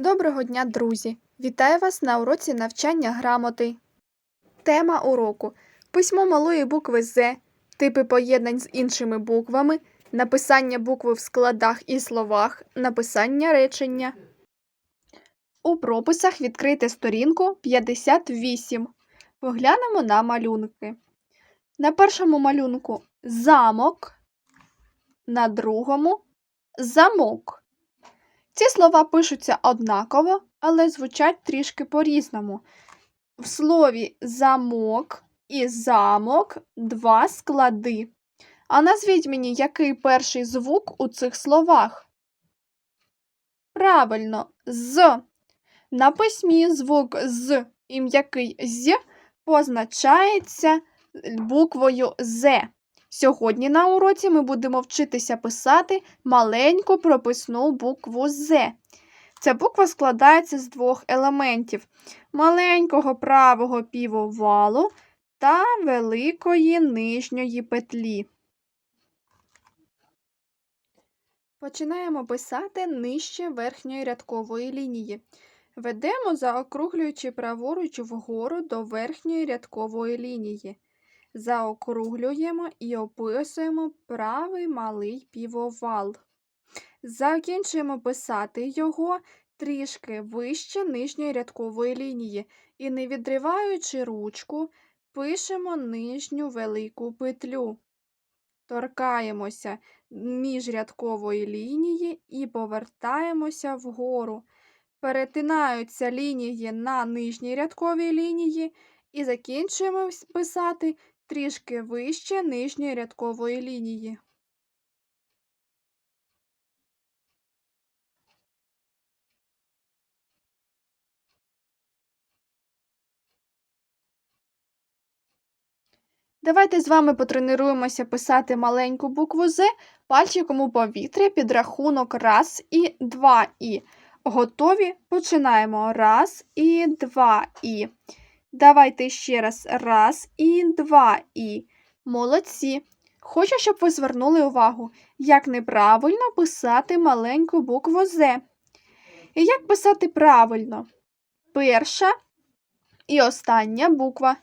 Доброго дня, друзі! Вітаю вас на уроці навчання грамоти. Тема уроку письмо малої букви З, типи поєднань з іншими буквами, написання букви в складах і словах, написання речення. У прописах відкрийте сторінку 58. Поглянемо на малюнки. На першому малюнку замок, на другому замок. Ці слова пишуться однаково, але звучать трішки по-різному. В слові замок і замок два склади. А назвіть мені, який перший звук у цих словах? Правильно, з. На письмі звук з і м'який з позначається буквою З. Сьогодні на уроці ми будемо вчитися писати маленьку прописну букву З. Ця буква складається з двох елементів: маленького правого півовалу та великої нижньої петлі. Починаємо писати нижче верхньої рядкової лінії. Ведемо, заокруглюючи праворуч вгору до верхньої рядкової лінії. Заокруглюємо і описуємо правий малий півовал. Закінчуємо писати його трішки вище нижньої рядкової лінії і, не відриваючи ручку, пишемо нижню велику петлю. Торкаємося міжрядкової лінії і повертаємося вгору. Перетинаються лінії на нижній рядковій лінії і закінчуємо писати трішки вище нижньої рядкової лінії. Давайте з вами потренуємося писати маленьку букву З пальчиком у повітря під рахунок раз і два і. Готові? Починаємо. Раз і два і. Давайте ще раз. Раз і два і. Молодці. Хочу, щоб ви звернули увагу, як неправильно писати маленьку букву З. І як писати правильно? Перша і остання буква.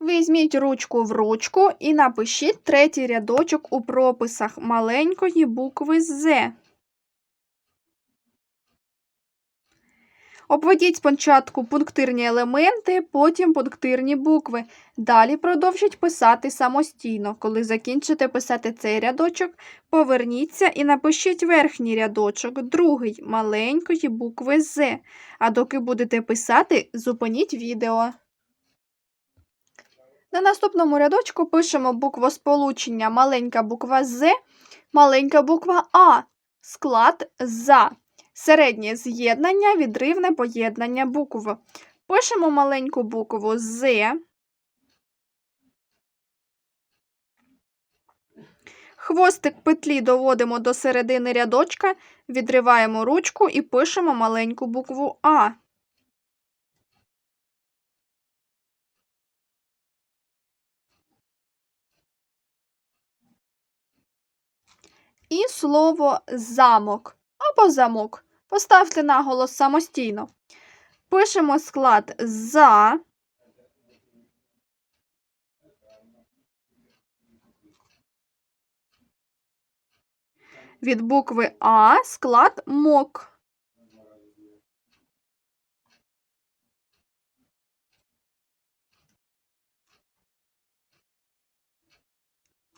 Візьміть ручку в ручку і напишіть третій рядочок у прописах маленької букви З. Обведіть спочатку пунктирні елементи, потім пунктирні букви. Далі продовжіть писати самостійно. Коли закінчите писати цей рядочок, поверніться і напишіть верхній рядочок, другий маленької букви З. А доки будете писати, зупиніть відео. На наступному рядочку пишемо буквосполучення маленька буква З, маленька буква А, склад за. Середнє з'єднання, відривне поєднання букв. Пишемо маленьку букву З. Хвостик петлі доводимо до середини рядочка, відриваємо ручку і пишемо маленьку букву А. І слово замок або замок. Поставте наголос самостійно. Пишемо склад за. Від букви А склад мок.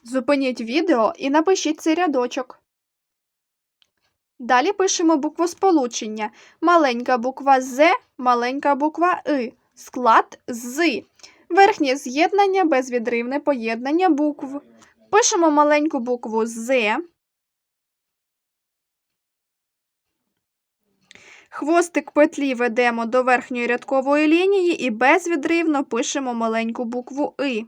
Зупиніть відео і напишіть цей рядочок. Далі пишемо буквосполучення. Маленька буква З, маленька буква И. Склад з. Верхнє з'єднання, безвідривне поєднання букв. Пишемо маленьку букву З. Хвостик петлі ведемо до верхньої рядкової лінії і безвідривно пишемо маленьку букву И.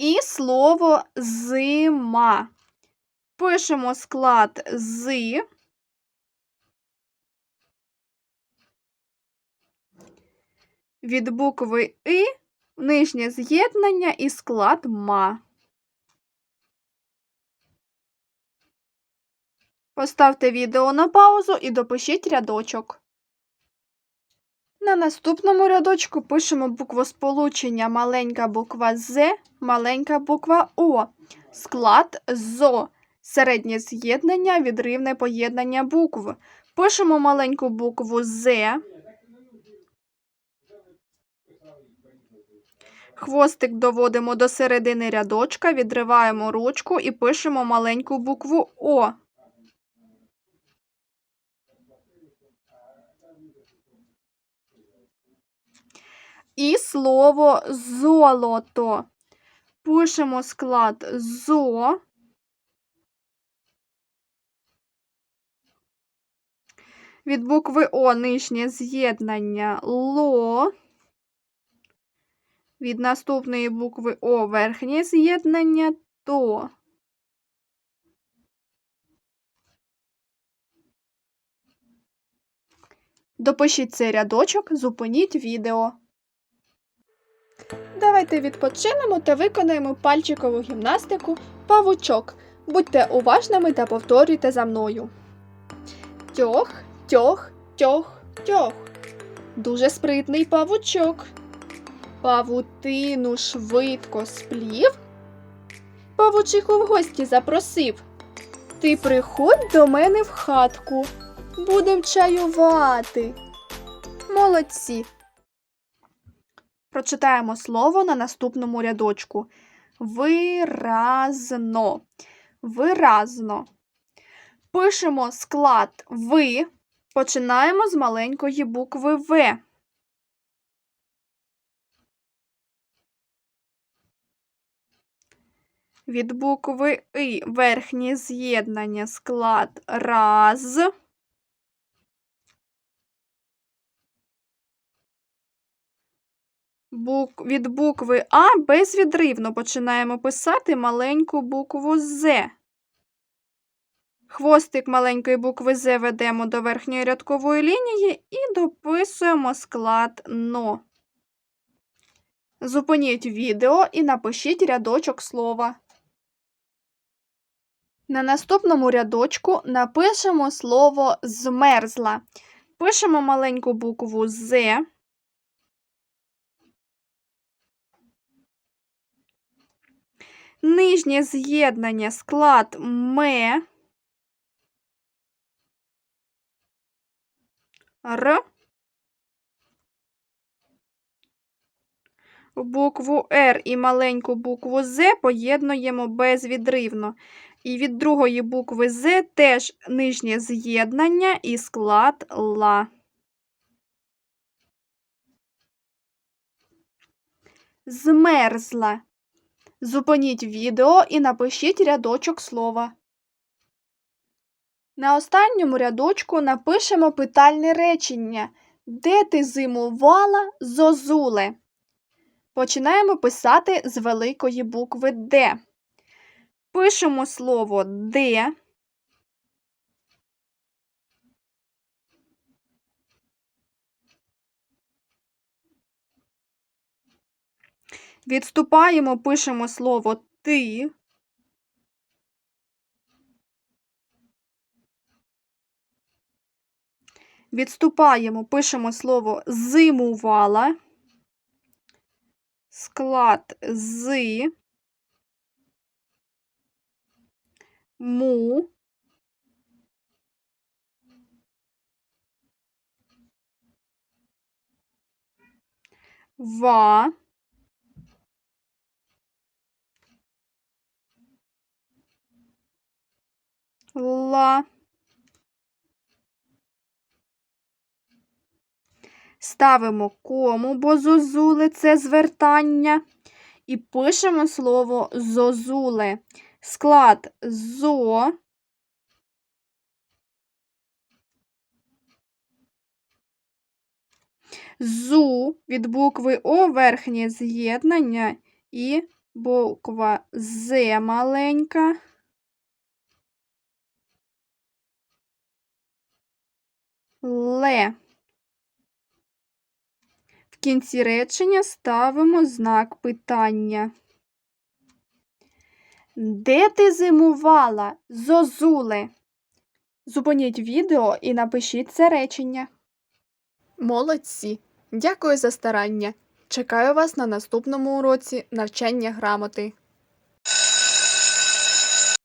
І слово зима. Пишемо склад з. Від букви И Нижнє з'єднання і склад ма. Поставте відео на паузу і допишіть рядочок. На наступному рядочку пишемо буквосполучення маленька буква З, маленька буква О, склад ЗО, середнє з'єднання, відривне поєднання букв. Пишемо маленьку букву З. Хвостик доводимо до середини рядочка, відриваємо ручку і пишемо маленьку букву О. І слово золото. Пишемо склад зо. Від букви О нижнє з'єднання ло. Від наступної букви О верхнє з'єднання то. Допишіть цей рядочок, зупиніть відео. Давайте відпочинемо та виконаємо пальчикову гімнастику павучок. Будьте уважними та повторюйте за мною. Тьох, тьох, тьох, тьох. Дуже спритний павучок. Павутину швидко сплів. Павучиху в гості запросив. Ти приходь до мене в хатку. Будем чаювати. Молодці. Прочитаємо слово на наступному рядочку. Виразно. Виразно. Пишемо склад ви. Починаємо з маленької букви В. Від букви И верхнє з'єднання склад раз. Бук... Від букви А безвідривно починаємо писати маленьку букву З. Хвостик маленької букви З ведемо до верхньої рядкової лінії і дописуємо склад НО. Зупиніть відео і напишіть рядочок слова. На наступному рядочку напишемо слово змерзла. Пишемо маленьку букву З. Нижнє з'єднання склад ме. Р. Букву Р і маленьку букву З поєднуємо безвідривно. І від другої букви З теж нижнє з'єднання і склад ла. Змерзла. Зупиніть відео і напишіть рядочок слова. На останньому рядочку напишемо питальне речення. Де ти зимувала, зозуле? Починаємо писати з великої букви Д. Пишемо слово де. Відступаємо, пишемо слово ти. Відступаємо, пишемо слово зимувала. Склад з му ва ла Ставимо кому, бо зозуле це звертання. І пишемо слово зозуле. Склад зо. Зу від букви О верхнє з'єднання і буква З маленька. Ле. В кінці речення ставимо знак питання. Де ти зимувала, зозуле? Зупиніть відео і напишіть це речення. Молодці! Дякую за старання. Чекаю вас на наступному уроці навчання грамоти.